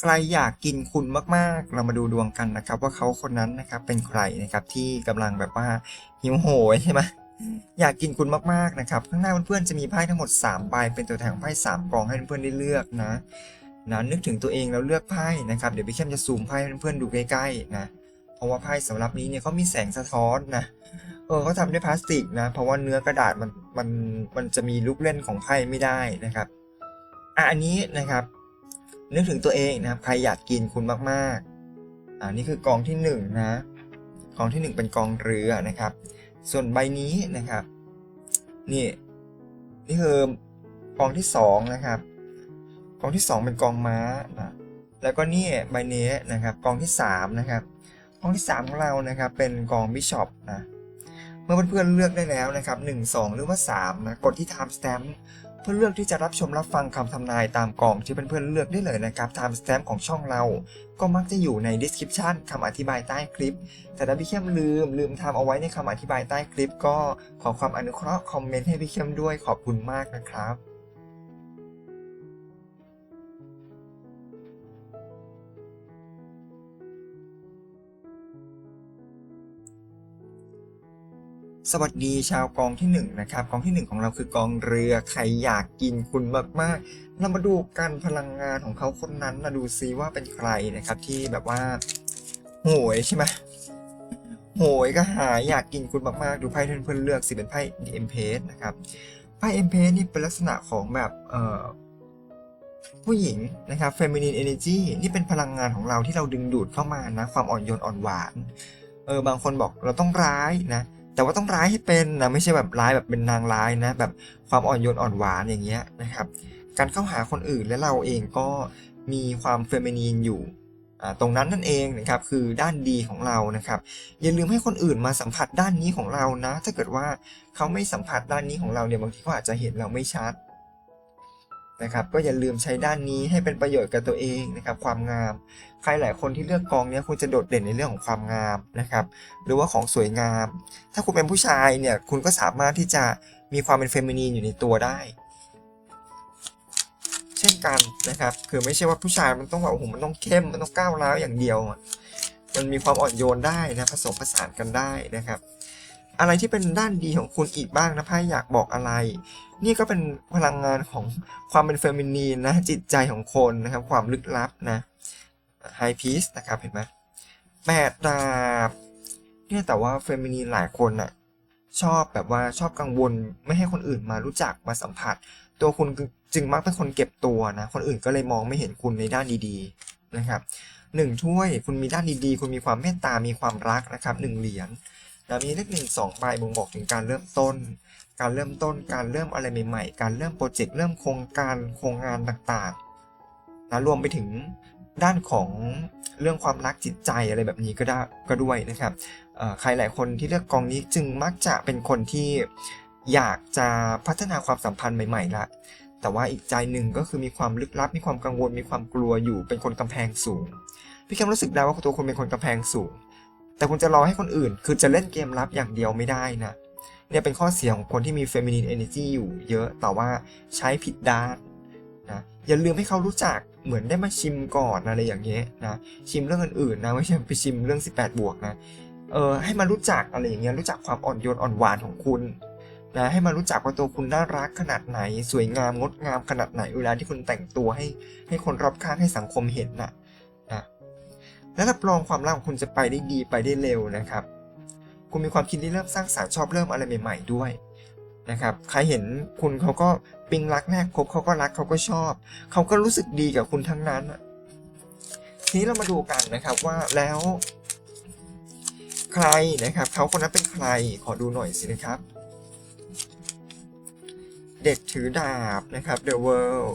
ใครอยากกินคุณมากๆ เรามาดูดวงกันนะครับ ว่าเขาคนนั้นนะครับเป็นใครนะครับที่กำลังแบบว่าหิวโหยใช่ไหมอยากกินคุณมากๆนะครับ ข้างหน้าเพื่อนๆจะมีไพ่ทั้งหมด3ใบเป็นตัวแทนของไพ่3กองให้เพื่อนๆได้เลือกนะนะนึกถึงตัวเองแล้วเลือกไพ่นะครับเดี๋ยวพี่เข้มจะซูมไพ่ให้เพื่อนๆดูใกล้ๆนะเพราะว่าไพ่สำหรับนี้เนี่ยเขามีแสงสะท้อนนะเออเขาทำด้วยพลาสติกนะ เพราะว่าเนื้อกระดาษมัน มันมันจะมีลูกเล่นของไพ่ไม่ได้นะครับอะอันนี้นะครับ นึกถึงตัวเองนะครับ ใครอยากกินคุณมากๆอ่านี่คือกองที่หนึ่งนะกองที่หนึ่งเป็นกองเรือนะครับ ส่วนใบนี้นะครับ นี่นี่คือกองที่สองนะครับกองที่สองเป็นกองม้านะแล้วก็นี่ใบนี้นะครับกองที่สามนะครับกองที่สามของเรานะครับ เป็นกองบิชอปนะ มื่อเพื่อนๆเลือกได้แล้วนะครับหนึ่งสองหรือว่าสามนะ กดที่ time stamp เพื่อเลือกที่จะรับชมรับฟังคำทำนายตามกล่องที่เพื่อนๆเลือกได้เลยนะครับ time stamp ของช่องเรา ก็มักจะอยู่ใน description คำอธิบายใต้คลิป แต่ถ้าพี่เข้มลืมลืมทำเอาไว้ในคำอธิบายใต้คลิป ก็ขอความอนุเคราะห์คอมเมนต์ให้พี่เข้มด้วยขอบคุณมากนะครับ สวัสดีชาวกองที่หนึ่งนะครับกองที่หนึ่งของเราคือกองเรือใครอยากกินคุณมากๆ เรามาดูกันพลังงานของเขาคนนั้นมาดูซิว่าเป็นใครนะครับที่แบบว่าโหยใช่ไหมโหยก็หายอยากกินคุณมากๆ ดูไพ่เพื่อนเลือกสิเป็นไพ่ The Empress นะครับไพ่ Empress นี่เป็นลักษณะของแบบเอ่อผู้หญิงนะครับ Feminine Energy นี่เป็นพลังงานของเราที่เราดึงดูดเข้ามานะ ความอ่อนโยนอ่อนหวานเออบางคนบอกเราต้องร้ายนะ แต่ว่าต้องร้ายให้เป็นนะไม่ใช่แบบร้ายแบบเป็นนางร้ายนะ แบบความอ่อนโยนอ่อนหวานอย่างเงี้ยนะครับ การเข้าหาคนอื่นและเราเองก็มีความเฟมินีนอยู่ตรงนั้นนั่นเองนะครับคือด้านดีของเรานะครับ อย่าลืมให้คนอื่นมาสัมผัสด้านนี้ของเรานะ ถ้าเกิดว่าเขาไม่สัมผัสด้านนี้ของเราเนี่ยบางทีเขาอาจจะเห็นเราไม่ชัด นะครับก็อย่าลืมใช้ด้านนี้ให้เป็นประโยชน์กับตัวเองนะครับความงาม ใครหลายคนที่เลือกกองเนี้ยคุณจะโดดเด่นในเรื่องของความงามนะครับหรือว่าของสวยงาม ถ้าคุณเป็นผู้ชายเนี่ยคุณก็สามารถที่จะมีความเป็นเฟมินีนอยู่ในตัวได้ เช่นกันนะครับคือไม่ใช่ว่าผู้ชายมันต้องแบบโอ้โหมันต้องเข้มมันต้องก้าวร้าวอย่างเดียว มันมีความอ่อนโยนได้นะผสมผสานกันได้นะครับ อะไรที่เป็นด้านดีของคุณอีกบ้างนะไพ่อยากบอกอะไร นี่ก็เป็นพลังงานของความเป็นเฟมินีนนะจิตใจของคนนะครับ ความลึกลับนะไฮพีซนะครับเห็นไหมแปดดาบเนี่ยแต่ว่าเฟมินีนหลายคนน่ะชอบแบบว่าชอบกังวลไม่ให้คนอื่นมารู้จักมาสัมผัส ตัวคุณจึงมักเป็นคนเก็บตัวนะ คนอื่นก็เลยมองไม่เห็นคุณในด้านดีๆนะครับหนึ่งถ้วยคุณมีด้านดีๆ คุณมีความเมตตามีความรักนะครับหนึ่งเหรียญ นะมีเลขหนึ่งสองใบบ่งบอกถึงการเริ่มต้น การเริ่มต้น การเริ่มอะไรใหม่ๆ การเริ่มโปรเจกต์เริ่มโครงการโครงงานต่างๆนะรวมไปถึงด้านของเรื่องความรักจิตใจอะไรแบบนี้ก็ได้ก็ด้วยนะครับใครหลายคนที่เลือกกองนี้จึงมักจะเป็นคนที่อยากจะพัฒนาความสัมพันธ์ใหม่ๆละแต่ว่าอีกใจหนึ่งก็คือมีความลึกลับ มีความกังวล มีความกลัวอยู่ เป็นคนกำแพงสูง พี่แคมรู้สึกได้ว่าตัวคุณเป็นคนกำแพงสูง แต่คุณจะรอให้คนอื่น คือจะเล่นเกมลับอย่างเดียวไม่ได้นะเนี่ยเป็นข้อเสียของคนที่มี feminine energy อยู่เยอะแต่ว่าใช้ผิดด้านนะอย่าลืมให้เขารู้จักเหมือนได้มาชิมก่อนอะไรอย่างเงี้ยนะชิมเรื่องอื่นๆนะไม่ใช่ไปชิมเรื่อง 18 บวกนะเออให้มารู้จักอะไรอย่างเงี้ยรู้จักความอ่อนโยนอ่อนหวานของคุณนะให้มารู้จักว่าตัวคุณน่ารักขนาดไหน สวยงามงดงามขนาดไหนเวลาที่คุณแต่งตัวให้ให้คนรอบข้างให้สังคมเห็นนะนะ และรับรองความรักของคุณจะไปได้ดีไปได้เร็วนะครับ คุณมีความคิดที่เริ่มสร้างสารรค์ชอบเริ่มอะไรใหม่ ๆ ด้วยนะครับใครเห็นคุณเขาก็ปิงรักแรกพบเขาก็รักเขาก็ชอบ เขาก็รู้สึกดีกับคุณทั้งนั้นทีนี้เรามาดูกันนะครับว่าแล้ว ใครนะครับเขาคนนั้นเป็นใครขอดูหน่อยสินะครับ เด็กถือดาบนะครับ The World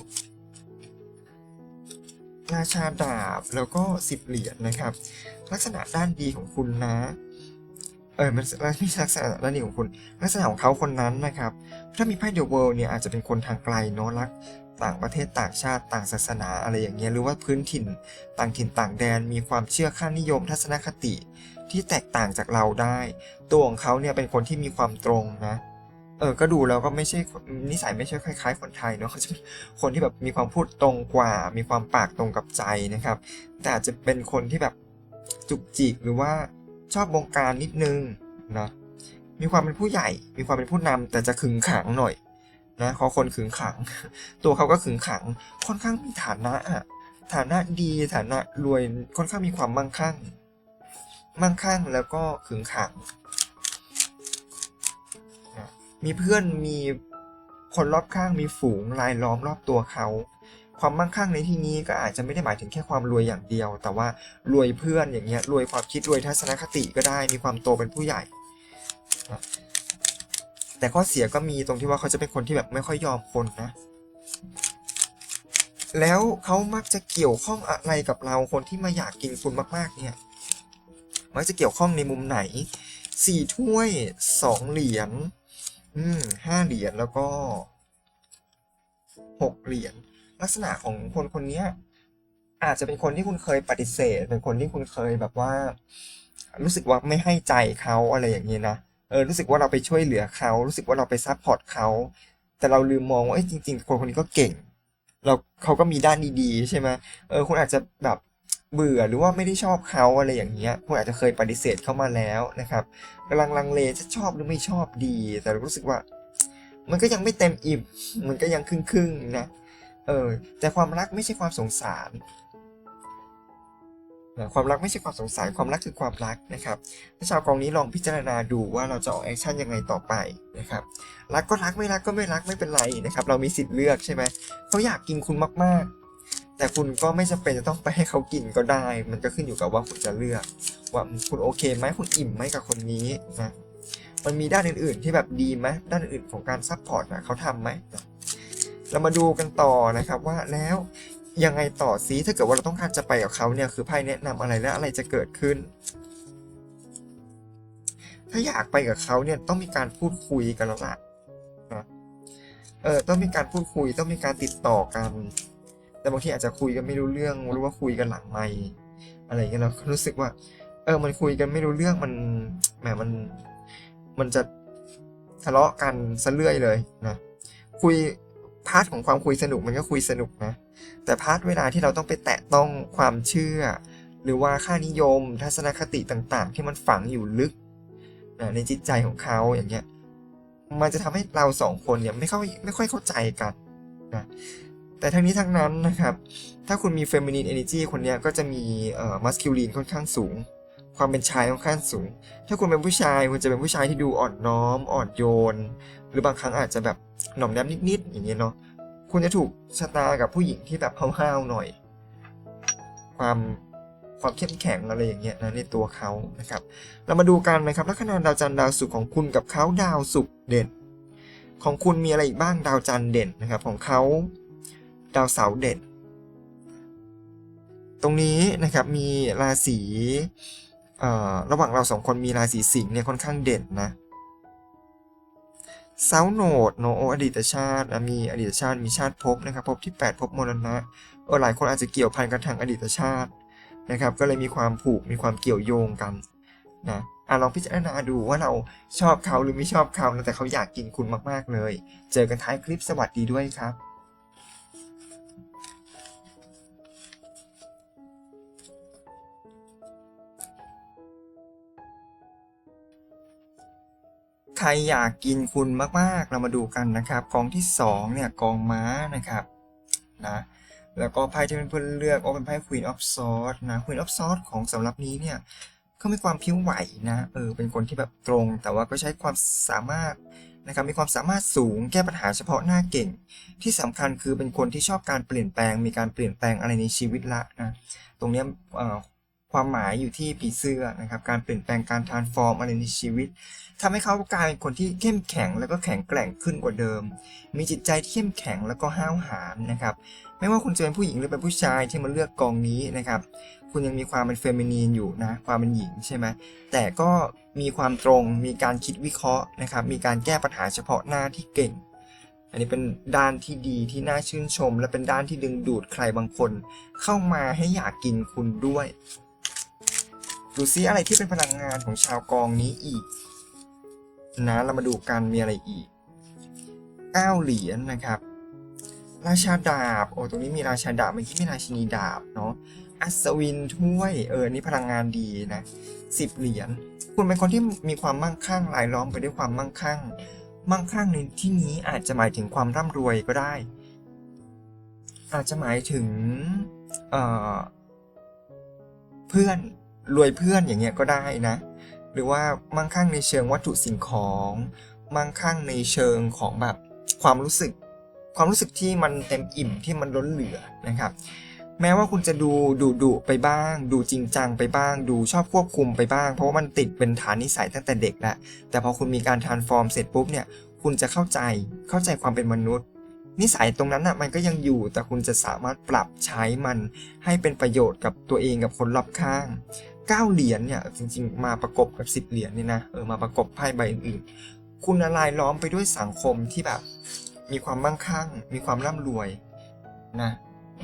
ราชาดาบแล้วก็สิบเหรียญนะครับ ลักษณะด้านดีของคุณนะ เออมันไม่ลักษณะด้านดีของคุณ ลักษณะของเขาคนนั้นนะครับ ถ้ามีไพ่ The World เนี่ยอาจจะเป็นคนทางไกลเนาะรักต่างประเทศต่างชาติต่างศาสนาอะไรอย่างเงี้ยหรือว่าพื้นถิ่น ต่างถิ่นต่างแดนมีความเชื่อค่านิยมทัศนคติที่แตกต่างจากเราได้ ตัวของเขาเนี่ยเป็นคนที่มีความตรงนะ เออก็ดูแล้วก็ไม่ใช่นิสัยไม่ใช่คล้าย ๆ คนไทยเนาะเขาจะเป็นคนที่แบบมีความพูดตรงกว่า มีความปากตรงกับใจนะครับ แต่อาจจะเป็นคนที่แบบจุกจิกหรือว่าชอบบงการนิดนึงนะมีความเป็นผู้ใหญ่ มีความเป็นผู้นำแต่จะขึงขังหน่อยนะขอคนขึงขัง ตัวเขาก็ขึงขัง ค่อนข้างมีฐานะอะฐานะดีฐานะรวยค่อนข้างมีความมั่งคั่ง มั่งคั่งแล้วก็ขึงขัง มีเพื่อนมีคนรอบข้างมีฝูงรายล้อมรอบตัวเขา ความมั่งคั่งในที่นี้ก็อาจจะไม่ได้หมายถึงแค่ความรวยอย่างเดียว แต่ว่ารวยเพื่อนอย่างเงี้ยรวยความคิดรวยทัศนคติก็ได้มีความโตเป็นผู้ใหญ่ แต่ข้อเสียก็มีตรงที่ว่าเขาจะเป็นคนที่แบบไม่ค่อยยอมคนนะ แล้วเขามักจะเกี่ยวข้องอะไรกับเราคนที่มาอยากกินคุณมาก ๆ เนี่ย มักจะเกี่ยวข้องในมุมไหนสี่ถ้วยสองเหรียญ อืมห้าเหรียญแล้วก็หกเหรียญลักษณะของคนคนนี้อาจจะเป็นคนที่คุณเคยปฏิเสธ เป็นคนที่คุณเคยแบบว่า รู้สึกว่าไม่ให้ใจเขาอะไรอย่างนี้นะเออรู้สึกว่าเราไปช่วยเหลือเขา รู้สึกว่าเราไปซัพพอร์ตเขาแต่เราลืมมองว่าจริง ๆ คนคนนี้ก็เก่งเราเขาก็มีด้านดีๆใช่ไหมเออคุณอาจจะแบบ เบื่อหรือว่าไม่ได้ชอบเขาอะไรอย่างเงี้ยคุณอาจจะเคยปฏิเสธเขามาแล้วนะครับกำลังลังเลจะชอบหรือไม่ชอบดี แต่รู้สึกว่า มันก็ยังไม่เต็มอิ่มมันก็ยังครึ่งๆนะเออแต่ความรักไม่ใช่ความสงสารความรักไม่ใช่ความสงสารความรักคือความรักนะครับถ้ชาวกองนี้ลองพิจารณาดูว่าเราจะออกแอคชั่นยังไงต่อไปนะครับรักก็รักไม่รักก็ไม่รักไม่เป็นไรนะครับ เรามีสิทธิ์เลือกใช่ไหมเขาอยากกินคุณมากๆ แต่คุณก็ไม่จำเป็นจะต้องไปให้เขากินก็ได้ มันก็ขึ้นอยู่กับว่าคุณจะเลือก ว่าคุณโอเคไหมคุณอิ่มไหมกับคนนี้นะมันมีด้านอื่น ๆ ที่แบบดีไหมด้านอื่นของการซัพพอร์ตนะเขาทำไหมเรามาดูกันต่อนะครับว่าแล้วยังไงต่อซีถ้าเกิดว่าเราต้องการจะไปกับเขาเนี่ยคือไพ่แนะนำอะไรและอะไรจะเกิดขึ้น ถ้าอยากไปกับเขาเนี่ยต้องมีการพูดคุยกันแล้วล่นะเออต้องมีการพูดคุยต้องมีการติดต่อกัน แต่บางทีอาจจะคุยกันไม่รู้เรื่องหรือว่าคุยกันหลังไม่อะไรอย่างเงี้ยเรารู้สึกว่า เออ มันคุยกันไม่รู้เรื่องมันแหมมัน มันจะทะเลาะกันซะเรื่อยเลยนะคุยพาร์ทของความคุยสนุกมันก็คุยสนุกนะ แต่พาร์ทเวลาที่เราต้องไปแตะต้องความเชื่อ หรือว่าค่านิยม ทัศนคติต่างๆ ที่มันฝังอยู่ลึกนะในจิตใจของเขาอย่างเงี้ย มันจะทำให้เราสองคนเนี่ยไม่เข้าไม่ค่อยเข้าใจกันนะ แต่ทั้งนี้ทั้งนั้นนะครับ ถ้าคุณมี feminine energy คนเนี้ยก็จะมีเอ่อ masculine ค่อนข้างสูง ความเป็นชายค่อนข้างสูง ถ้าคุณเป็นผู้ชายคุณจะเป็นผู้ชายที่ดูอ่อนน้อม อ่อนโยน หรือบางครั้งอาจจะแบบหน่อมแนมนิดๆอย่างเงี้ยเนาะคุณจะถูกชะตากับผู้หญิงที่แบบห้าวๆหน่อย ความความเข้มแข็งอะไรอย่างเงี้ยนะในตัวเขานะครับ เรามาดูกันนะครับลัคนาดาวจันทร์ดาวศุกร์ของคุณกับเขาดาวศุกร์เด่น ของคุณมีอะไรอีกบ้างดาวจันทร์เด่นนะครับ ของเขา ดาวเสาร์เด่น ตรงนี้นะครับมีราศีระหว่างเราสองคนมีราศีสิงห์เนี่ยค่อนข้างเด่นนะเซาโนดโนโออดีตชาติมีอดีตชาติมีชาติภพนะครับภพที่ 8ภพมรณะเออหลายคนอาจจะเกี่ยวพันกันทางอดีตชาตินะครับ ก็เลยมีความผูกมีความเกี่ยวโยงกันนะอะลองพิจารณาดูว่าเราชอบเขาหรือไม่ชอบเขานะแต่เขาอยากกินคุณมากๆเลย เจอกันท้ายคลิปสวัสดีด้วยครับ รอยากกินคุณมากๆ เรามาดูกันนะครับกองที่สองเนี่ยกองม้านะครับนะแล้วก็ไพ่ที่เพื่อนเลือกก็เป็นไพ่ Queen of Swords นะ Queen of Swords ของสำหรับนี้เนี่ยก็มีความพิ้วไหวนะเออเป็นคนที่แบบตรง แต่ว่าก็ใช้ความสามารถนะครับมีความสามารถสูงแก้ปัญหาเฉพาะหน้าเก่ง ที่สำคัญคือเป็นคนที่ชอบการเปลี่ยนแปลง มีการเปลี่ยนแปลงอะไรในชีวิตละนะตรงเนี้ยเอ่อ ความหมายอยู่ที่ผีเสื้อนะครับ การเปลี่ยนแปลงการทานฟอร์มอะไรในชีวิตทำให้เขากลายเป็นคนที่เข้มแข็งแล้วก็แข็งแกร่งขึ้นกว่าเดิม มีจิตใจที่เข้มแข็งแล้วก็ห้าวหาญนะครับ ไม่ว่าคุณจะเป็นผู้หญิงหรือเป็นผู้ชายที่มาเลือกกองนี้นะครับ คุณยังมีความเป็นเฟมินีนอยู่นะ ความเป็นหญิงใช่ไหมแต่ก็มีความตรง มีการคิดวิเคราะห์นะครับ มีการแก้ปัญหาเฉพาะหน้าที่เก่งอันนี้เป็นด้านที่ดีที่น่าชื่นชม และเป็นด้านที่ดึงดูดใครบางคน เข้ามาให้อยากกินคุณด้วย ดูซิอะไรที่เป็นพลังงานของชาวกองนี้อีก นะเรามาดูกันมีอะไรอีกเก้าเหรียญนะครับ ราชาดาบโอ้ตรงนี้มีราชาดาบเมื่อกี้มีราชินีดาบเนาะอัศวินถ้วยเออนี่พลังงานดีนะสิบเหรียญคุณเป็นคนที่มีความมั่งคั่งรายล้อมไปด้วยความมั่งคั่ง มั่งคั่งในที่นี้อาจจะหมายถึงความร่ำรวยก็ได้ อาจจะหมายถึงเเพื่อน รวยเพื่อนอย่างเงี้ยก็ได้นะ หรือว่ามั่งคั่งในเชิงวัตถุสิ่งของ มั่งคั่งในเชิงของแบบความรู้สึก ความรู้สึกที่มันเต็มอิ่มที่มันล้นเหลือนะครับ แม้ว่าคุณจะดูดุดุไปบ้าง ดูจริงจังไปบ้าง ดูชอบควบคุมไปบ้าง เพราะว่ามันติดเป็นฐานนิสัยตั้งแต่เด็กแล้วแต่พอคุณมีการทานฟอร์มเสร็จปุ๊บเนี่ยคุณจะเข้าใจเข้าใจความเป็นมนุษย์ นิสัยตรงนั้นอะมันก็ยังอยู่แต่คุณจะสามารถปรับใช้มันให้เป็นประโยชน์กับตัวเองกับคนรอบข้าง 9เหรียญเนี่ยจริงๆ มาประกบกับ 10 เหรียญเนี่ยนะเออมาประกบไพ่ใบอื่นๆคุณละลายล้อมไปด้วยสังคมที่แบบมีความมั่งคั่ง มีความร่ำรวยนะ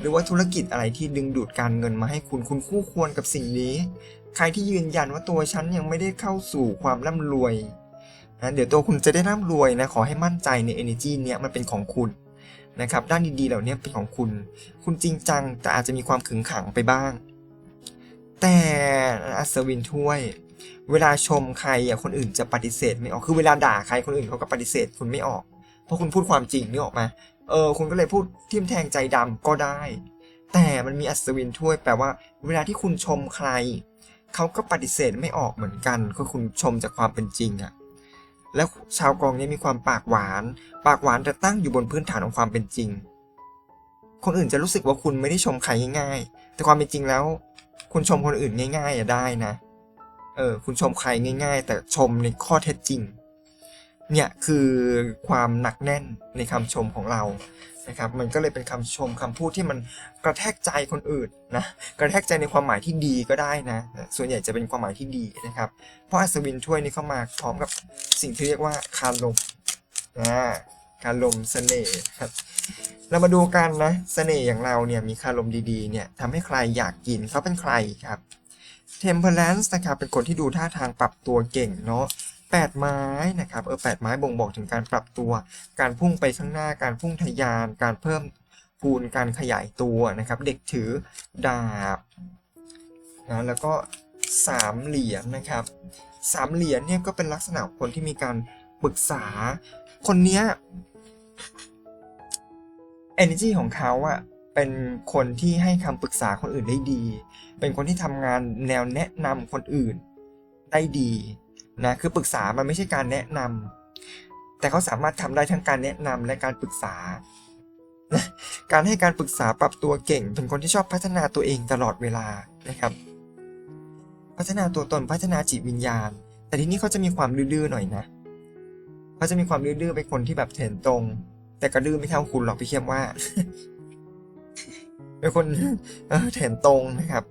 หรือว่าธุรกิจอะไรที่ดึงดูดการเงินมาให้คุณคุณคู่ควรกับสิ่งนี้ ใครที่ยืนยันว่าตัวฉันยังไม่ได้เข้าสู่ความร่ำรวยนะเดี๋ยวตัวคุณจะได้ร่ำรวยนะขอให้มั่นใจใน energy เนี้ยมันเป็นของคุณนะครับด้านดีๆเหล่านี้เป็นของคุณ คุณจริงจังแต่อาจจะมีความขึงขังไปบ้าง แต่อัศวินถ้วย เวลาชมใครอะคนอื่นจะปฏิเสธไม่ออกคือเวลาด่าใครคนอื่นเขาก็ปฏิเสธคุณไม่ออก เพราะคุณพูดความจริงนึกออกมาเออคุณก็เลยพูดทิมแทงใจดำก็ได้ แต่มันมีอัศวินถ้วยแปลว่า เวลาที่คุณชมใครเขาก็ปฏิเสธไม่ออกเหมือนกันก็คุณชมจากความเป็นจริงอะแล้วชาวกองเนี้มีความปากหวาน ปากหวานแต่ตั้งอยู่บนพื้นฐานของความเป็นจริง คนอื่นจะรู้สึกว่าคุณไม่ได้ชมใครง่ายๆ แต่ความเป็นจริงแล้ว คุณชมคนอื่นง่ายๆอะได้นะ เออ คุณชมใครง่าย ๆ แต่ชมในข้อเท็จจริง เนี่ยคือความหนักแน่นในคำชมของเรา นะครับ มันก็เลยเป็นคำชมคำพูดที่มันกระแทกใจคนอื่นนะ กระแทกใจในความหมายที่ดีก็ได้นะ ส่วนใหญ่จะเป็นความหมายที่ดีนะครับ เพราะอัศวินถ้วยนี้เข้ามาพร้อมกับสิ่งที่เรียกว่าคารลมนะ คารลมเสน่ห์ครับเรามาดูกันนะเสน่ห์อย่างเราเนี่ยมีคารมดีๆเนี่ยทำให้ใครอยากกินเขาเป็นใครครับ Temperance นะครับเป็นคนที่ดูท่าทางปรับตัวเก่งเนาะแปดไม้นะครับเออแปดไม้บ่งบอกถึงการปรับตัว การพุ่งไปข้างหน้าการพุ่งทะยาน การเพิ่มพูนการขยายตัวนะครับ เด็กถือดาบนะแล้วก็สามเหรียญนะครับสามเหรียญเนี่ยก็เป็นลักษณะคนที่มีการปรึกษา คนเนี้ย energy ของเขาอะเป็นคนที่ให้คำปรึกษาคนอื่นได้ดี เป็นคนที่ทำงานแนวแนะนำคนอื่นได้ดีนะคือปรึกษามันไม่ใช่การแนะนำแต่เขาสามารถทำได้ทั้งการแนะนำและการปรึกษา การให้การปรึกษาปรับตัวเก่ง เป็นคนที่ชอบพัฒนาตัวเองตลอดเวลานะครับ พัฒนาตัวตนพัฒนาจิตวิญญาณ แต่ทีนี้เขาจะมีความดื้อๆหน่อยนะเขาจะมีความดื้อๆเป็นคนที่แบบเถนตรง แต่กระดื้อไม่เท่าคุณหรอกพี่เข้มว่า เป็นคนเออถนตรงนะครับ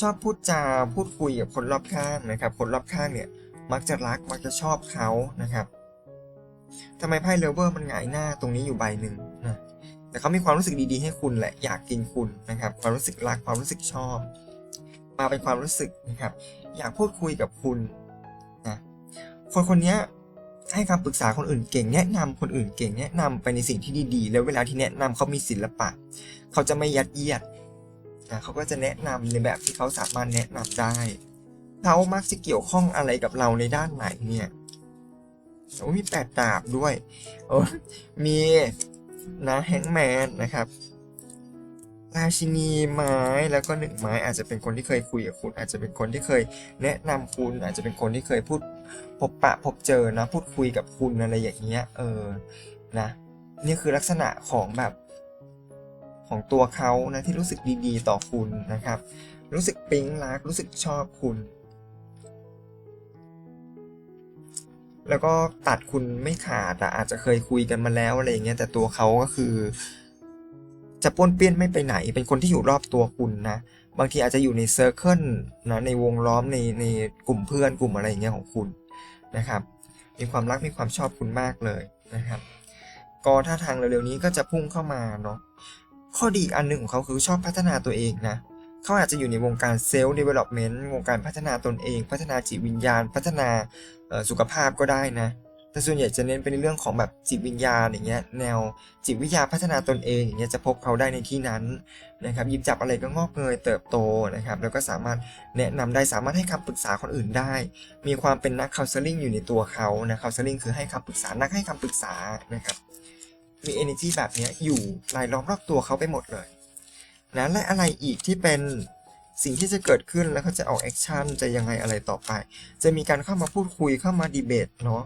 ชอบพูดจาพูดคุยกับคนรอบข้างนะครับ คนรอบข้างเนี่ย มักจะรักมักจะชอบเขานะครับทำไมไพ่เลเวอร์มันหงายหน้าตรงนี้อยู่ใบหนึ่งนะแต่เขามีความรู้สึกดีๆ ให้คุณแหละอยากกินคุณนะครับ ความรู้สึกรักความรู้สึกชอบ มาเป็นความรู้สึกนะครับ อยากพูดคุยกับคุณนะคนคนนี้ ให้คำปรึกษาคนอื่นเก่งแนะนำคนอื่นเก่งแนะนำไปในสิ่งที่ดีๆ แล้วเวลาที่แนะนำเขามีศิลปะ เขาจะไม่ยัดเยียดนะเขาก็จะแนะนำในแบบที่เขาสามารถแนะนำได้เขามักจะเกี่ยวข้องอะไรกับเราในด้านไหนเนี่ยโอ้มีแปดดาบด้วยโอ้มีนะแฮงแมนนะครับราชินีไม้แล้วก็หนึ่งไม้อาจจะเป็นคนที่เคยคุยกับคุณ อาจจะเป็นคนที่เคยแนะนำคุณ อาจจะเป็นคนที่เคยพูด พบปะพบเจอนะ พูดคุยกับคุณอะไรอย่างเงี้ย เออ นะ นี่คือลักษณะของแบบของตัวเขานะที่รู้สึกดีๆ ต่อคุณนะครับ รู้สึกปิ๊งรัก รู้สึกชอบคุณ แล้วก็ตัดคุณไม่ขาดอะอาจจะเคยคุยกันมาแล้วอะไรอย่างเงี้ยแต่ตัวเขาก็คือ จะป้วนเปี้ยนไม่ไปไหน เป็นคนที่อยู่รอบตัวคุณนะ บางทีอาจจะอยู่ในเซอร์เคิลนะในวงล้อมในในกลุ่มเพื่อนกลุ่มอะไรอย่างเงี้ยของคุณนะครับ มีความรักมีความชอบคุณมากเลยนะครับก็ท่าทางเร็วๆนี้ก็จะพุ่งเข้ามาเนาะข้อดีอีกอันหนึ่งของเขาคือชอบพัฒนาตัวเองนะเขาอาจจะอยู่ในวงการเซลล์เดเวล็อปเมนต์วงการพัฒนาตนเอง พัฒนาจิตวิญญาณ พัฒนาสุขภาพก็ได้นะ แต่ส่วนใหญ่จะเน้นเป็นในเรื่องของแบบจิตวิญญาณอย่างเงี้ยแนวจิตวิทยาพัฒนาตนเองอย่างเงี้ยจะพบเขาได้ในที่นั้นนะครับยิบจับอะไรก็งอกเงยเติบโตนะครับแล้วก็สามารถแนะนำได้สามารถให้คำปรึกษาคนอื่นได้ มีความเป็นนัก counseling อยู่ในตัวเขานะ counseling คือให้คำปรึกษานักให้คำปรึกษานะครับมี energy แบบเนี้ยอยู่รายล้อมรอบตัวเขาไปหมดเลยนะและอะไรอีกที่เป็นสิ่งที่จะเกิดขึ้นแล้วเขาจะออกแอคชั่นจะยังไงอะไรต่อไป จะมีการเข้ามาพูดคุยเข้ามาดีเบตเนาะ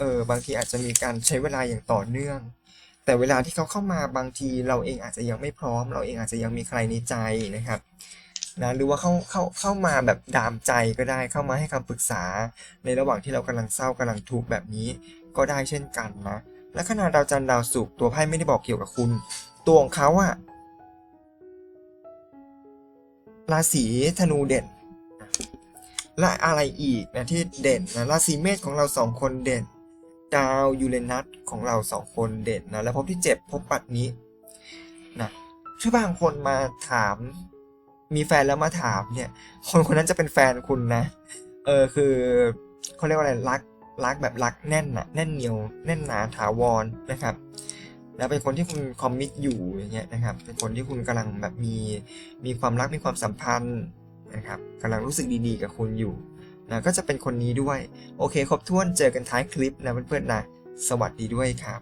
เออบางทีอาจจะมีการใช้เวลาอย่างต่อเนื่อง แต่เวลาที่เขาเข้ามาบางทีเราเองอาจจะยังไม่พร้อม เราเองอาจจะยังมีใครในใจนะครับนะหรือว่าเข้าเข้าเข้ามาแบบดามใจก็ได้เข้ามาให้คำปรึกษา ในระหว่างที่เรากำลังเศร้ากำลังทุกข์แบบนี้ก็ได้เช่นกันนะและขนาดดาวจันทร์ดาวศุกร์ตัวไพ่ไม่ได้บอกเกี่ยวกับคุณ ตัวของเขาอะราศีธนูเด่น และอะไรอีกนะที่เด่นนะราศีเมษของเราสองคนเด่น ดาวยูเรนัสของเราสองคนเด่นนะแล้วพบที่เจ็บพบปัดนี้นะคือบางคนมาถาม มีแฟนแล้วมาถามเนี่ย คนคนนั้นจะเป็นแฟนคุณนะ เออคือเขาเรียกว่าอะไรรักรักแบบรักแน่นนะแน่นเหนียวแน่นหนาถาวรนะครับ แล้วเป็นคนที่คุณคอมมิตอยู่อย่างเงี้ยนะครับ เป็นคนที่คุณกำลังแบบมีมีความรักมีความสัมพันธ์นะครับกำลังรู้สึกดีๆกับคุณอยู่ นะก็จะเป็นคนนี้ด้วย โอเค ครบถ้วนเจอกันท้ายคลิปนะเพื่อนๆนะ สวัสดีด้วยครับ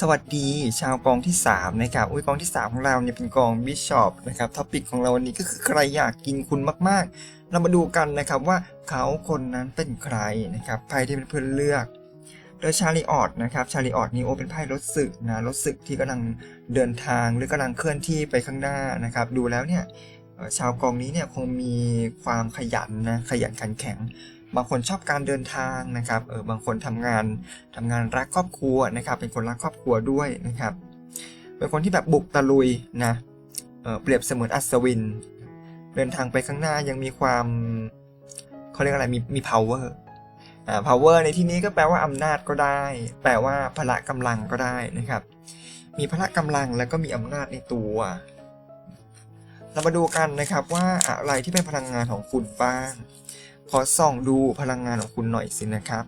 สวัสดีชาวกองที่ 3 นะครับ อุ้ยกองที่ 3 ของเราเนี่ยเป็นกองบิชอปนะครับท็อปิกของเราวันนี้ก็คือใครอยากกินคุณมาก ๆ เรามาดูกันนะครับว่าเขาคนนั้นเป็นใครนะครับไพ่ที่เพื่อนเลือก โดยชาลีออดนะครับชาลีออดนี่โอเป็นไพ่รถศึกนะรถศึกที่กำลังเดินทางหรือกำลังเคลื่อนที่ไปข้างหน้านะครับ ดูแล้วเนี่ยชาวกองนี้เนี่ยคงมีความขยันนะขยันขันแข็ง บางคนชอบการเดินทางนะครับเออบางคนทำงานทำงานรักครอบครัวนะครับ เป็นคนรักครอบครัวด้วยนะครับเป็นคนที่แบบบุกตะลุยนะเออเปรียบเสมือนอัศวิน เดินทางไปข้างหน้ายังมีความเขาเรียกอะไรมีมี power อ่า power ในที่นี้ก็แปลว่าอำนาจก็ได้ แปลว่าพละกำลังก็ได้นะครับ มีพละกำลังแล้วก็มีอำนาจในตัว เรามาดูกันนะครับว่าอะไรที่เป็นพลังงานของคุณบ้าง ขอส่องดูพลังงานของคุณหน่อยสินะครับ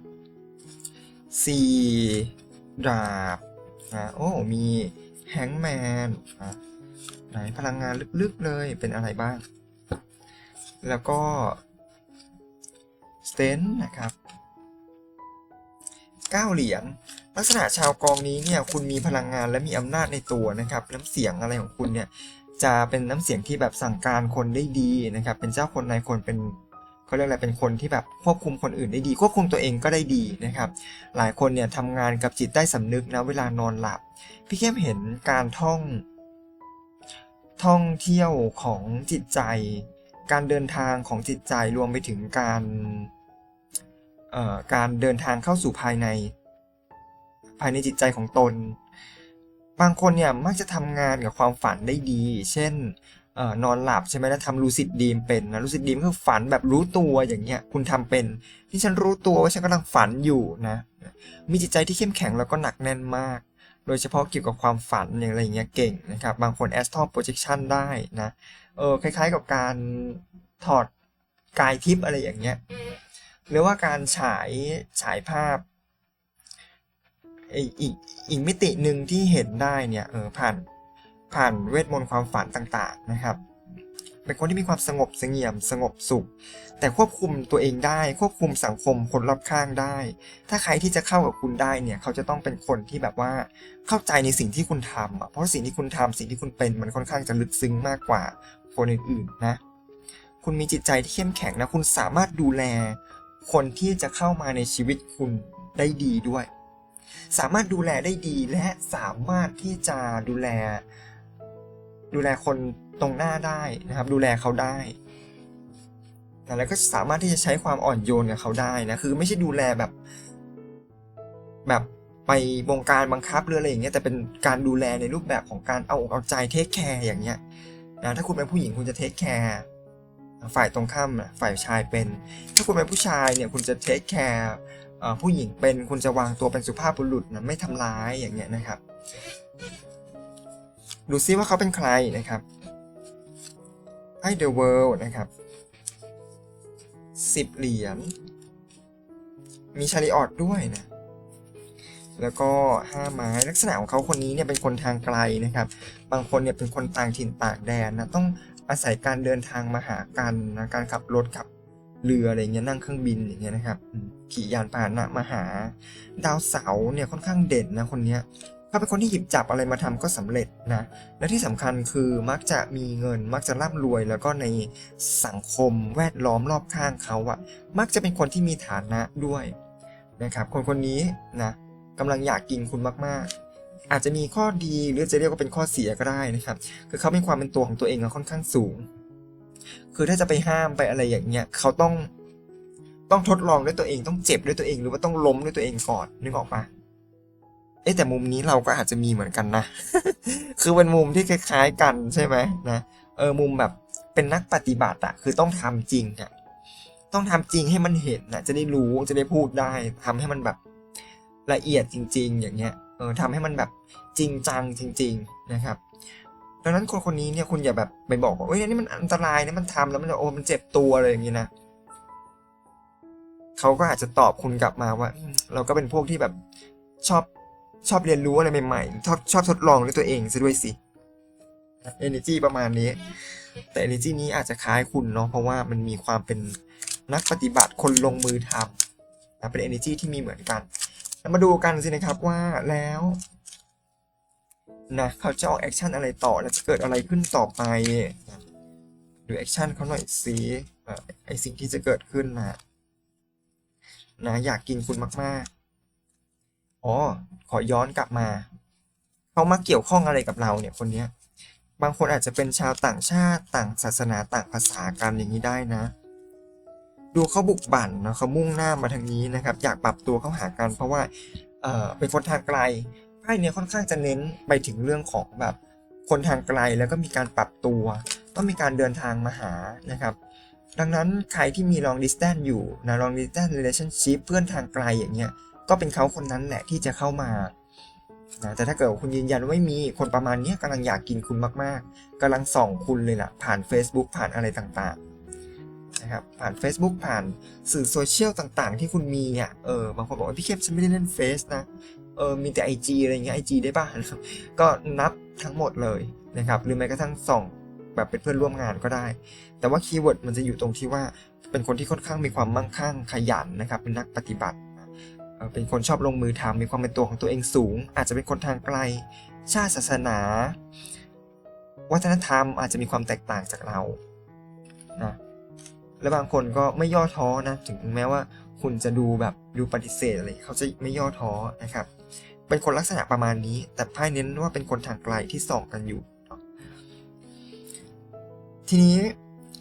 สี่ดาบนะโอ้ มีแฮงแมนนะไหนพลังงานลึกๆเลยเป็นอะไรบ้าง แล้วก็สเตนนะครับ เก้าเหรียญ ลักษณะชาวกองนี้เนี่ยคุณมีพลังงานและมีอำนาจในตัวนะครับ น้ำเสียงอะไรของคุณเนี่ยจะเป็นน้ำเสียงที่แบบสั่งการคนได้ดีนะครับ เป็นเจ้าคนนายคนเป็นเขาเรียกอะไรเป็นคนที่แบบควบคุมคนอื่นได้ดี ควบคุมตัวเองก็ได้ดีนะครับ หลายคนเนี่ยทำงานกับจิตใต้สำนึกนะเวลานอนหลับ พี่เข้มเห็นการท่อง ท่องเที่ยวของจิตใจ การเดินทางของจิตใจรวมไปถึงการ การเดินทางเข้าสู่ภายใน ภายในจิตใจของตน บางคนเนี่ยมักจะทำงานกับความฝันได้ดี เช่นออนอนหลับใช่ไหมแล้วทำลูซิดดีมเป็นนะลูซิดดีมคือฝันแบบรู้ตัวอย่างเงี้ยคุณทำเป็นที่ฉันรู้ตัวว่าฉันกำลังฝันอยู่นะมีจิตใจที่เข้มแข็งแล้วก็หนักแน่นมาก โดยเฉพาะเกี่ยวกับความฝันอย่างไรเงี้ยเก่งนะครับบางคน astral projection ได้นะเออคล้ายๆกับการถอดกายทิพย์อะไรอย่างเงี้ย หรือว่าการฉายฉายภาพออีกอีกมิติหนึ่งที่เห็นได้เนี่ยเออผ่านผ่านเวทมนต์ความฝันต่างๆนะครับเป็นคนที่มีความสงบเสงี่ยมสงบสุข แต่ควบคุมตัวเองได้ ควบคุมสังคมคนรอบข้างได้ ถ้าใครที่จะเข้ากับคุณได้เนี่ย เขาจะต้องเป็นคนที่แบบว่าเข้าใจในสิ่งที่คุณทำเพราะสิ่งที่คุณทำสิ่งที่คุณเป็นมันค่อนข้างจะลึกซึ้งมากกว่าคนอื่นๆนะ คุณมีจิตใจที่เข้มแข็งนะ คุณสามารถดูแล คนที่จะเข้ามาในชีวิตคุณได้ดีด้วย สามารถดูแลได้ดีและสามารถที่จะดูแล ดูแลคนตรงหน้าได้นะครับ ดูแลเขาได้นะแล้วก็สามารถที่จะใช้ความอ่อนโยนกับเขาได้นะคือไม่ใช่ดูแลแบบ แบบไปบงการบังคับหรืออะไรอย่างเงี้ยแต่เป็นการดูแลในรูปแบบของการเอาอกเอาใจเทคแคร์อย่างเงี้ยนะถ้าคุณเป็นผู้หญิงคุณจะเทคแคร์ ฝ่ายตรงข้ามนะฝ่ายชายเป็น ถ้าคุณเป็นผู้ชายเนี่ยคุณจะเทคแคร์ผู้หญิงเป็นคุณจะวางตัวเป็นสุภาพบุรุษนะไม่ทำร้ายอย่างเงี้ยนะครับ ดูซิว่าเขาเป็นใครนะครับไพ่ The World นะครับสิบเหรียญมีชาริออตด้วยนะแล้วก็ห้าไม้ลักษณะของเขาคนนี้เนี่ยเป็นคนทางไกลนะครับ บางคนเนี่ยเป็นคนต่างถิ่นต่างแดนนะต้อง อาศัยการเดินทางมาหากันนะการขับรถขับเรืออะไรเงี้ยนั่งเครื่องบินอย่างเงี้ยนะครับขี่ยานพาหนะมาหา ดาวเสาเนี่ยค่อนข้างเด่นนะคนเนี้ยเขาเป็นคนที่หยิบจับอะไรมาทำก็สำเร็จนะและที่สำคัญคือมักจะมีเงินมักจะร่ำรวย แล้วก็ในสังคมแวดล้อมรอบข้างเขาอะมักจะเป็นคนที่มีฐานะด้วยนะครับคนคนนี้นะกำลังอยากกินคุณมากๆ อาจจะมีข้อดีหรือจะเรียกว่าเป็นข้อเสียก็ได้นะครับ คือเขามีความเป็นตัวของตัวเองค่อนข้างสูง คือถ้าจะไปห้ามไปอะไรอย่างเงี้ยเขาต้องต้องทดลองด้วยตัวเองต้องเจ็บด้วยตัวเอง หรือว่าต้องล้มด้วยตัวเองก่อนนึกออกปะเอ๊ะแต่มุมนี้เราก็อาจจะมีเหมือนกันนะ คือเป็นมุมที่คล้ายๆกันใช่ไหมนะเออมุมแบบเป็นนักปฏิบัติอะคือต้องทำจริงอะต้องทำจริงให้มันเห็นนะจะได้รู้จะได้พูดได้ทำให้มันแบบละเอียดจริง ๆ อย่างเงี้ย เออทำให้มันแบบจริงจังจริง ๆนะครับ ดังนั้นคนคนนี้เนี่ยคุณอย่าแบบไปบอกว่าเอ้ยอันนี่มันอันตรายนะมันทำแล้วมันโอ้มันเจ็บตัวอะไรอย่างงี้นะเขาก็อาจจะตอบคุณกลับมาว่า เราก็เป็นพวกที่แบบชอบชอบเรียนรู้อะไรใหม่ๆชอบชอบทดลองด้วยตัวเองซะด้วยสิ energy ประมาณนี้ แต่ energy นี้อาจจะคล้ายคุณเนาะเพราะว่ามันมีความเป็นนักปฏิบัติคนลงมือทำนะเป็น energy ที่มีเหมือนกัน มาดูกันสินะครับว่าแล้วนะเขาจะออกแอคชั่นอะไรต่อแล้วจะเกิดอะไรขึ้นต่อไปนะดูแอคชั่นเขาหน่อยสิไอสิ่งที่จะเกิดขึ้นนะนะอยากกินคุณมากๆ อ๋อ ขอย้อนกลับมา เขามาเกี่ยวข้องอะไรกับเราเนี่ยคนเนี้ย บางคนอาจจะเป็นชาวต่างชาติต่างศาสนาต่างภาษากันอย่างนี้ได้นะ ดูเขาบุกบั่นนะเขามุ่งหน้ามาทางนี้นะครับอยากปรับตัวเข้าหากันเพราะว่าเออเป็นคนทางไกลไพ่เนี้ยค่อนข้างจะเน้นไปถึงเรื่องของแบบคนทางไกลแล้วก็มีการปรับตัว ต้องมีการเดินทางมาหานะครับดังนั้นใครที่มี long distance อยู่นะ long distance relationship เพื่อนทางไกลอย่างเงี้ยก็เป็นเขาคนนั้นแหละที่จะเข้ามานะแต่ถ้าเกิดคุณยืนยันว่าไม่มีคนประมาณนี้กำลังอยากกินคุณมากๆกำลังส่องคุณเลยล่ะผ่าน Facebook ผ่านอะไรต่างๆ นะครับผ่าน Facebook ผ่านสื่อโซเชียลต่างๆ ที่คุณมีอะเออบางคนบอกว่าพี่เข้มฉันไม่ได้เล่นเฟซนะเออมีแต่ IG อะไรเงี้ย IG ได้ป่ะก็นับทั้งหมดเลยนะครับหรือแม้กระทั่งส่องแบบเป็นเพื่อนร่วมงานก็ได้ แต่ว่าคีย์เวิร์ดมันจะอยู่ตรงที่ว่าเป็นคนที่ค่อนข้างมีความมั่งคั่งขยันนะครับเป็นนักปฏิบัติเอ่อเป็นคนชอบลงมือทำมีความเป็นตัวของตัวเองสูง อาจจะเป็นคนทางไกล ชาติศาสนา วัฒนธรรมอาจจะมีความแตกต่างจากเรานะ และบางคนก็ไม่ย่อท้อนะถึงแม้ว่าคุณจะดูแบบดูปฏิเสธอะไรเขาจะไม่ย่อท้อนะครับ เป็นคนลักษณะประมาณนี้ แต่ไพ่เน้นว่าเป็นคนทางไกลที่ส่องกันอยู่ ทีนี้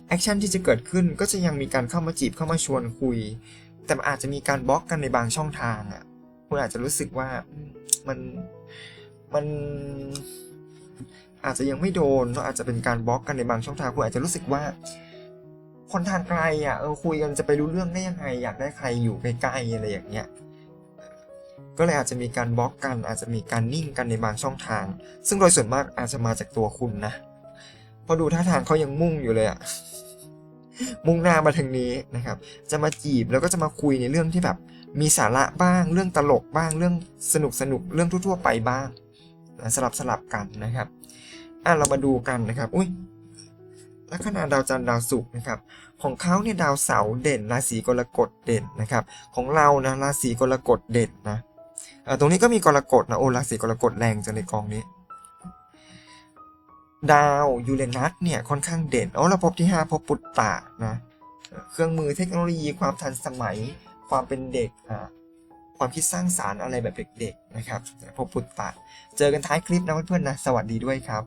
แอคชั่นที่จะเกิดขึ้นก็จะยังมีการเข้ามาจีบเข้ามาชวนคุย แต่อาจจะมีการบล็อกกันในบางช่องทางอะคุณอาจจะรู้สึกว่ามันมันอาจจะยังไม่โดนเนออาจจะเป็นการบล็อกกันในบางช่องทางคุณอาจจะรู้สึกว่า คนทางไกลอะเออคุยกันจะไปรู้เรื่องได้ยังไง อยากได้ใครอยู่ใกล้ๆอะไรอย่างเงี้ยก็เลยอาจจะมีการบล็อกกัน อาจจะมีการนิ่งกันในบางช่องทาง ซึ่งโดยส่วนมากอาจจะมาจากตัวคุณนะพราะดูท่าทางเขายังมุ่งอยู่เลยอะมุ่งหน้ามาทางนี้นะครับ จะมาจีบแล้วก็จะมาคุยในเรื่องที่แบบ มีสาระบ้าง เรื่องตลกบ้าง เรื่องสนุกสนุกเรื่องทั่วๆไปบ้าง สลับสลับกันนะครับ อะเรามาดูกันนะครับ อุ้ย ลัคนาดาวจันทร์ดาวศุกร์นะครับของเขาเนี่ยดาวเสาร์เด่น ราศีกรกฎเด่นนะครับของเรานะราศีกรกฎเด่นนะตรงนี้ก็มีกรกฎนะโอ้ราศีกรกฎแรงจังในกองนี้ ดาวยูเรนัสเนี่ยค่อนข้างเด่นอ๋อเราพบที่ 5 พบปุตตะนะเอ่อเครื่องมือเทคโนโลยีความทันสมัยความเป็นเด็กอ่าความคิดสร้างสารรค์อะไรแบบเด็กๆนะครับพบปุตตะ เจอกันท้ายคลิปนะเพื่อนๆนะ สวัสดีด้วยครับ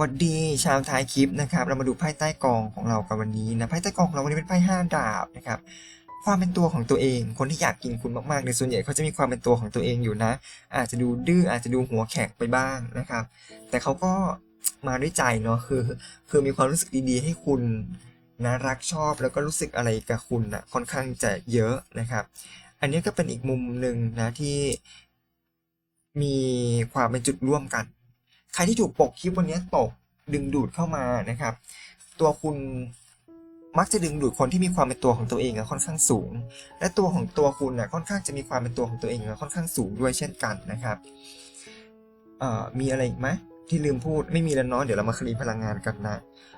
วัดดีชาวท้ายคลิปนะครับ เรามาดูไพ่ใต้กองของเรากันวันนี้นะไพ่ใต้กองของเราวันนี้เป็นไพ่ห้าดาบนะครับความเป็นตัวของตัวเอง คนที่อยากกินคุณมากๆในส่วนใหญ่เขาจะมีความเป็นตัวของตัวเองอยู่นะ อาจจะดูดื้ออาจจะดูหัวแข็งไปบ้างนะครับ แต่เขาก็มาด้วยใจเนาะคือ คือมีความรู้สึกดีๆ ให้คุณนะรักชอบแล้วก็รู้สึกอะไรกับคุณนะค่อนข้างจะเยอะนะครับ อันนี้ก็เป็นอีกมุมหนึ่งนะที่มีความเป็นจุดร่วมกัน ใครที่ถูกปกคลิปวันนี้ตกดึงดูดเข้ามานะครับ ตัวคุณมักจะดึงดูดคนที่มีความเป็นตัวของตัวเองค่อนข้างสูง และตัวของตัวคุณน่ะค่อนข้างจะมีความเป็นตัวของตัวเองค่อนข้างสูงด้วยเช่นกันนะครับมีอะไรอีกไหมที่ลืมพูดไม่มีแล้วเนาะเดี๋ยวเรามาคลีพลังงานกันนะ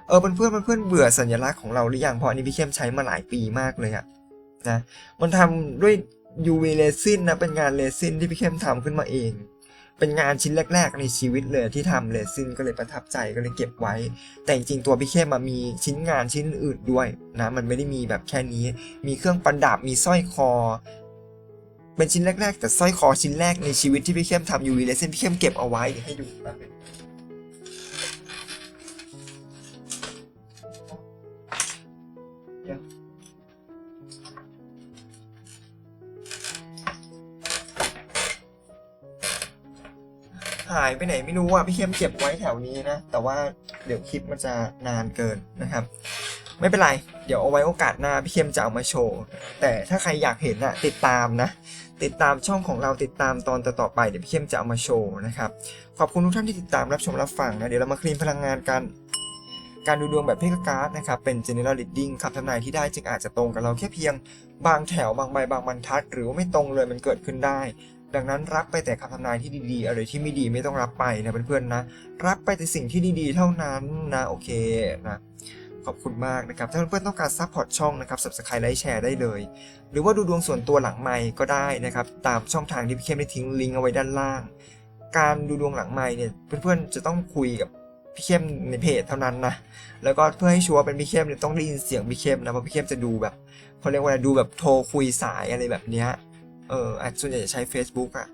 เออเพื่อนเพื่อนเพื่อนเบื่อสัญลักษณ์ของเราหรือยังเพราะอันนี้พี่เข้มใช้มาหลายปีมากเลยอะนะมันทำด้วย UV เรซินนะเป็นงานเรซินที่พี่เข้มทำขึ้นมาเอง เป็นงานชิ้นแรก ๆ ในชีวิตเลยที่ทำเลยซึ่งก็เลยประทับใจก็เลยเก็บไว้ แต่จริงๆตัวพี่เข้มมามีชิ้นงานชิ้นอื่นด้วยนะมันไม่ได้มีแบบแค่นี้ มีเครื่องประดับมีสร้อยคอ เป็นชิ้นแรก ๆ แต่สร้อยคอชิ้นแรกในชีวิตที่พี่เข้มทำอยู่เลเซินพี่เข้มเก็บเอาไว้เดี๋ยวให้ดูแป๊บนึงายไปไหนไม่รู้อะพี่เข้มเก็บไว้แถวนี้นะ แต่ว่าเดี๋ยวคลิปมันจะนานเกินนะครับ ไม่เป็นไร เดี๋ยวเอาไว้โอกาสหน้าพี่เข้มจะเอามาโชว์ แต่ถ้าใครอยากเห็นอะติดตามนะ ติดตามช่องของเราติดตามตอนต่อๆไปเดี๋ยวพี่เข้มจะเอามาโชว์นะครับ ขอบคุณทุกท่านที่ติดตามรับชมรับฟังนะ เดี๋ยวเรามาคลีนพลังงานกันการดูดวงแบบเพกการ์ดนะครับ เป็น general reading คำทำนายที่ได้จึงอาจจะตรงกับเราแค่เพียง บางแถวบางใบบางบรรทัด หรือว่าไม่ตรงเลยมันเกิดขึ้นได้ ดังนั้นรับไปแต่คำทำนายที่ดีๆอะไรที่ไม่ดีไม่ต้องรับไปนะเพื่อนๆนะ รับไปแต่สิ่งที่ดีๆ เท่านั้นนะโอเคนะขอบคุณมากนะครับ ถ้าเพื่อนๆต้องการซัพพอร์ตช่องนะครับ subscribe ไลค์แชร์ได้เลย หรือว่าดูดวงส่วนตัวหลังไมค์ก็ได้นะครับ ตามช่องทางที่พี่เข้มได้ทิ้งลิงก์เอาไว้ด้านล่าง การดูดวงหลังไมค์เนี่ยเพื่อนๆจะต้องคุยกับพี่เข้มในเพจเท่านั้นนะ แล้วก็เพื่อให้ชัวร์เป็นพี่เข้มเนี่ยต้องได้ยินเสียงพี่เข้มนะเพราะพี่เข้มจะดูแบบเขาเรียกว่าดูแบบโทรคุยสายอะไรแบบเนี้ย เอออาจส่วนใหญ่จะใช้ Facebook อะ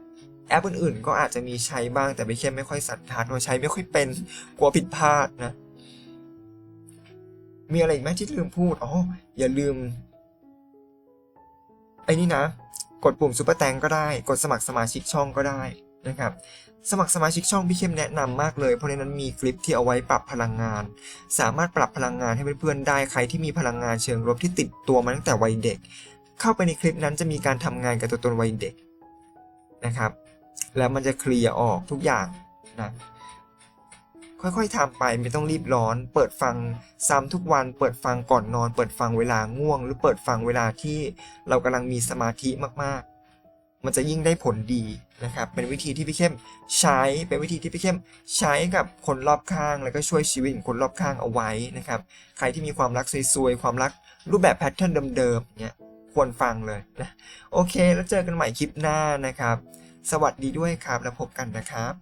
แอปอื่นๆ ก็อาจจะมีใช้บ้างแต่ไม่เข้มไม่ค่อยสันทัดว่าใช้ไม่ค่อยเป็นกลัวผิดพลาดนะ มีอะไรอีกไหมที่ลืมพูดอ๋ออย่าลืมไอ้นี่นะ กดปุ่มซุปเปอร์แตงก็ได้ กดสมัครสมาชิกช่องก็ได้นะครับ สมัครสมาชิกช่องพี่เข้มแนะนำมากเลย เพราะในนั้นมีคลิปที่เอาไว้ปรับพลังงาน สามารถปรับพลังงานให้เพื่อนๆได้ใครที่มีพลังงานเชิงลบที่ติดตัวมาตั้งแต่วัยเด็ก เข้าไปในคลิปนั้นจะมีการทำงานกับตัวตนวัยเด็กนะครับ แล้วมันจะเคลียร์ออกทุกอย่างนะค่อยๆทำไปไม่ต้องรีบร้อน เปิดฟังซ้ำทุกวันเปิดฟังก่อนนอน เปิดฟังเวลาง่วง หรือเปิดฟังเวลาที่เรากำลังมีสมาธิมากๆ มันจะยิ่งได้ผลดีนะครับ เป็นวิธีที่พี่เข้มใช้เป็นวิธีที่พี่เข้มใช้กับคนรอบข้าง แล้วก็ช่วยชีวิตของคนรอบข้างเอาไว้นะครับ ใครที่มีความรักซวยๆความรักรูปแบบแพทเทิร์นเดิมๆเนี้ย ควรฟังเลยนะโอเค แล้วเจอกันใหม่คลิปหน้านะครับ สวัสดีด้วยครับแล้วพบกันนะครับ